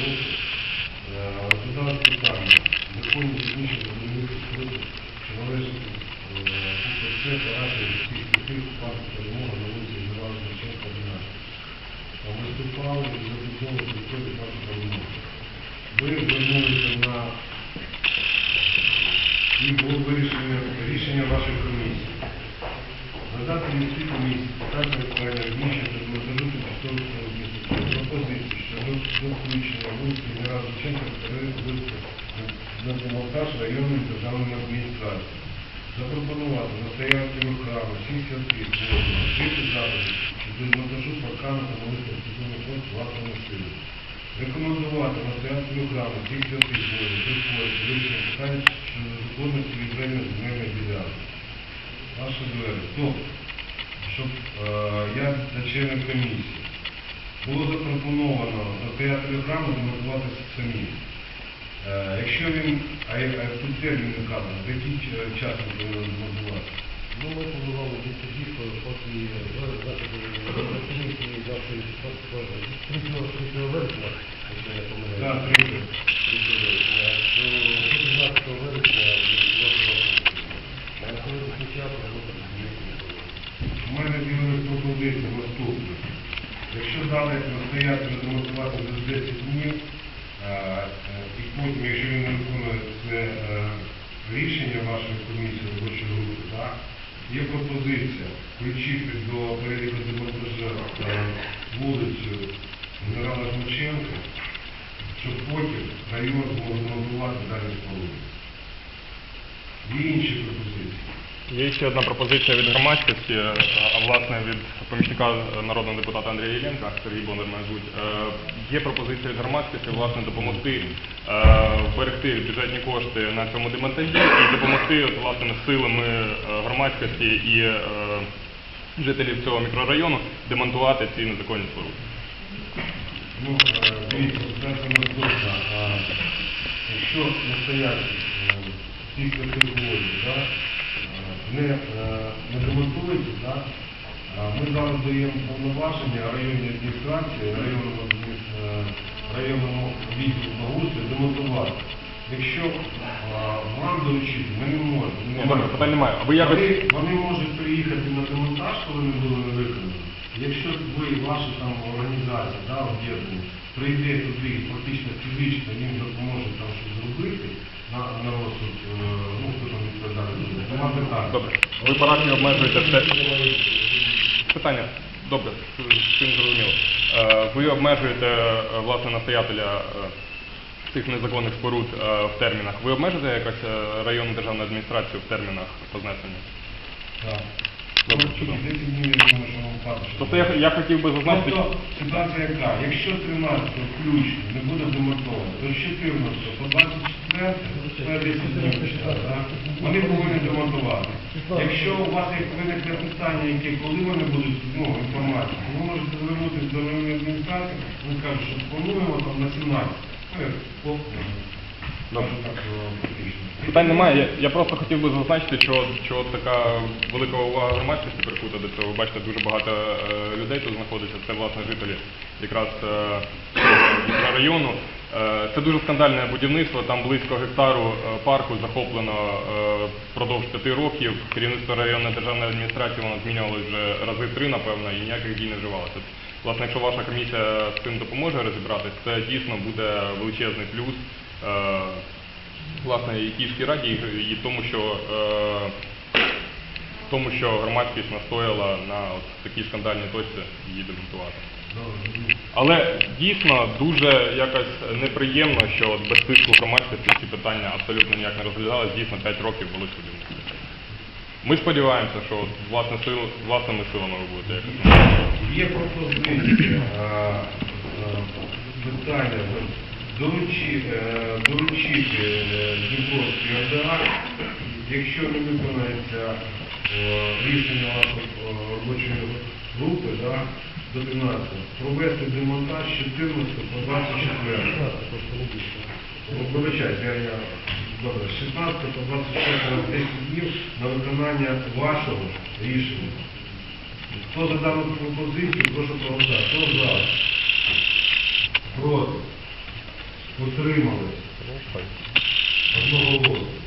року. Е, Розглядалось питання. Законні технічні будівництва споруди, що належить УПЦ Параді всіх тих парку перемога на вулиці Герала Значенка 11. Там виступали і забудовували територію парку перемоги. Ви звернулися на і було вирішення рішення вашої комісії. Надати міській комісії питання виконання рішення та демонтажу тимчасового міста пропозиції щодо включення вулиці Генерала Шевченка перевести на районної державної адміністрації. Запропонувати настоятелю храму всіх святих воїнів, вжити заходів щодо демонтажу паркану та нових архітектурних фонд власного стилю. Рекомендувати настоятелю храму всіх святих воїнів, приходити вирішення питання щодо законності я та члени комісії було запропоновано настоятелю храму демонтуватися самі. Е, якщо він, а, а тут термін вказано, в який час він повинен демонтувати? Ну, ми планували від тоді, поки комісії завтра 3 вересня, якщо я помиляюсь. Так, тридцять. 3 15 вересня робота У мене з'явилась пропозиція наступна. Якщо дали настоятелю демонтувати за 10 днів, е, е, і потім, якщо він не виконує це е, рішення вашої комісії робочої групи, так, є пропозиція включити до переліку демонтажа е, вулицю генерала Жмаченка, щоб потім район змог демонтувати далі споруди. Є інші пропозиції. Є ще одна пропозиція від громадськості, е, а власне від помічника е, народного депутата Андрія Єленка, Сергій Бондар мене. Е, Є пропозиція від громадськості власне допомогти вберегти бюджетні кошти на цьому демонтажі і допомогти власне силами громадськості і жителів цього мікрорайону демонтувати ці незаконні споруди. Ну, дивіться, ситуація наступна. А, Якщо настоятель е, всіх таких воїнів, да, е, не, е, не демонтується, да, ми зараз даємо повноваження районній адміністрації, районному, е, районному відділу благоустрою демонтувати. Якщо е, вам доручити, ми не можемо. Вони, вони можуть приїхати на демонтаж, коли не були виконані. Якщо ви, ваші там організації, да, об'єднані, прийде туди фактично фізично, їм допоможе там щось зробити на, на розсуд, е, ну, хто там відповідає, нема питань. Добре. Ви парафію обмежуєте все. Питання. Добре, цим зрозуміло. Е, Ви обмежуєте е, власне настоятеля е, цих незаконних споруд е, в термінах. Ви обмежуєте якось е, районну державну адміністрацію в термінах по знесенню? Так. Добре, чудово. 10 днів, я думаю, що вам хватить. щоб- Тобто я, я хотів би зазначити. Тобто ситуація яка? Якщо 13 включно не буде демонтовано, то з 14 по 24 це 10 днів часу, так? вони повинні демонтувати. Якщо у вас виникне питання, яке коли вони будуть, ну, інформацію, ви можете звернутися до районної адміністрації, вони кажуть, що плануємо там на 17. Питань немає. Я, я просто хотів би зазначити, що, що така велика увага громадськості прикута до цього. Ви бачите, дуже багато е, людей тут знаходиться. Це власне жителі якраз е, мікрорайону. Е, це дуже скандальне будівництво. Там близько гектару е, парку захоплено е, впродовж п'яти років. Керівництво районної державної адміністрації воно змінювалося вже рази три, напевно, і ніяких дій не вживалося. Власне, якщо ваша комісія з цим допоможе розібратись, це дійсно буде величезний плюс. Е, власне і Київській раді, і, тому, що е, тому, що громадськість настояла на от такій скандальній точці її демонтувати. Але дійсно дуже якось неприємно, що от без тиску громадськості ці питання абсолютно ніяк не розглядалися. Дійсно 5 років були будівництво. Ми сподіваємося, що от власне сил, власними силами ви будете якось. Є пропозиція е, питання доручити е, Дніпровській ОДА, якщо не виконається е, рішення е, робочої групи да, до 13, провести демонтаж з 14 по 24. Ну, Вибачайте, я, я добре, з 16 по 24 на 10 днів на виконання вашого рішення. Хто за дану пропозицію, прошу проголосувати. Хто за? Утримались. Одного голосу.